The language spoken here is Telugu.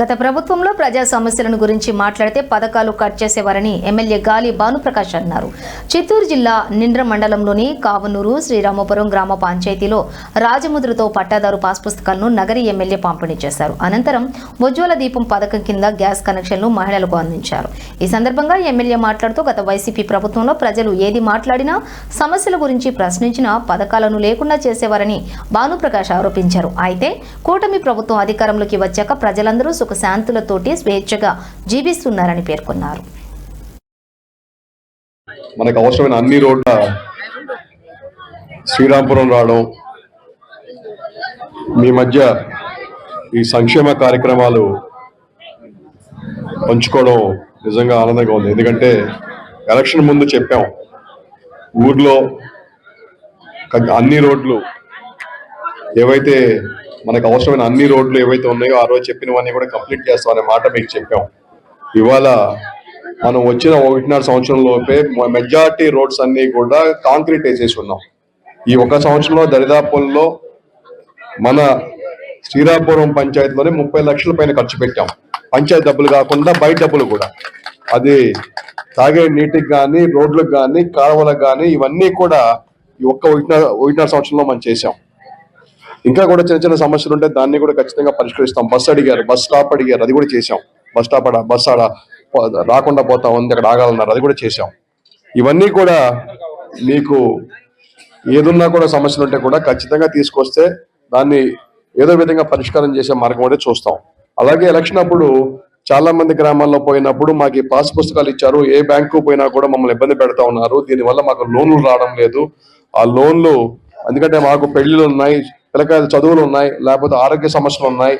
గత ప్రభుత్వంలో ప్రజా సమస్యలను గురించి మాట్లాడితే పథకాలు కట్ చేసేవారని ఎమ్మెల్యే గాలి భానుప్రకాష్ అన్నారు. చిత్తూరు జిల్లా నిండ్ర మండలంలోని కావనూరు శ్రీరామపురం గ్రామ పంచాయతీలో రాజముద్రతో పట్టాదారు పాస్ పుస్తకాలను నగరి ఎమ్మెల్యే పంపిణీ చేశారు. అనంతరం ఉజ్వల దీపం పథకం కింద గ్యాస్ కనెక్షన్లు మహిళలకు అందించారు. ఈ సందర్భంగా ఎమ్మెల్యే మాట్లాడుతూ గత వైసీపీ ప్రభుత్వంలో ప్రజలు ఏది మాట్లాడినా సమస్యల గురించి ప్రశ్నించినా పథకాలను లేకుండా చేసేవారని భానుప్రకాష్ ఆరోపించారు. అయితే కూటమి ప్రభుత్వం అధికారంలోకి వచ్చాక ప్రజలందరూ సుఖశాంతులతోటి స్వేచ్ఛగా జీవిస్తున్నారని పేర్కొన్నారు. మనకు అవసరమైన అన్ని రోడ్ల శ్రీరాంపురం రావడం మీ మధ్య ఈ సంక్షేమ కార్యక్రమాలు పంచుకోవడం నిజంగా ఆనందంగా ఉంది. ఎందుకంటే ఎలక్షన్ ముందు చెప్పాం ఊర్లో అన్ని రోడ్లు ఏవైతే మనకు అవసరమైన అన్ని రోడ్లు ఏవైతే ఉన్నాయో ఆ రోజు చెప్పినవన్నీ కూడా కంప్లీట్ చేస్తాం అనే మాట మీకు చెప్పాం. ఇవాళ మనం వచ్చిన ఒకటిన్నర సంవత్సరం లోపే మెజార్టీ రోడ్స్ అన్ని కూడా కాంక్రీట్ వేసేసి ఉన్నాం ఈ ఒక సంవత్సరంలో దరిదాపుల్లో మన శ్రీరాపురం పంచాయతీలోనే ముప్పై లక్షల పైన ఖర్చు పెట్టాం. పంచాయతీ డబ్బులు కాకుండా బయట డబ్బులు కూడా. అది తాగే నీటికి కానీ రోడ్లకు కానీ కాలువలకు కానీ ఇవన్నీ కూడా ఈ ఒక్క ఒకటిన్నర ఒకటిన్నర సంవత్సరంలో మనం చేసాం ఇంకా కూడా చిన్న చిన్న సమస్యలు ఉంటే దాన్ని కూడా ఖచ్చితంగా పరిష్కరిస్తాం. బస్ అడిగారు బస్ స్టాప్ అడిగారు అది కూడా చేసాం బస్ స్టాప్ ఆడ బస్ ఆడ రాకుండా పోతా ఉంది అక్కడ ఆగాలన్నారు అది కూడా చేసాం ఇవన్నీ కూడా మీకు ఏదున్నా కూడా సమస్యలు ఉంటే కూడా ఖచ్చితంగా తీసుకొస్తే దాన్ని ఏదో విధంగా పరిష్కారం చేసే మార్గం అంటే చూస్తాం. అలాగే ఎలక్షన్ అప్పుడు చాలా మంది గ్రామాల్లో పోయినప్పుడు మాకు పాస్ పుస్తకాలు ఇచ్చారు. ఏ బ్యాంకు పోయినా కూడా మమ్మల్ని ఇబ్బంది పెడతా ఉన్నారు. దీనివల్ల మాకు లోన్లు రావడం లేదు. ఆ లోన్లు ఎందుకంటే మాకు పెళ్ళిళ్ళు ఉన్నాయి పిల్లకాయల చదువులు ఉన్నాయి లేకపోతే ఆరోగ్య సమస్యలు ఉన్నాయి.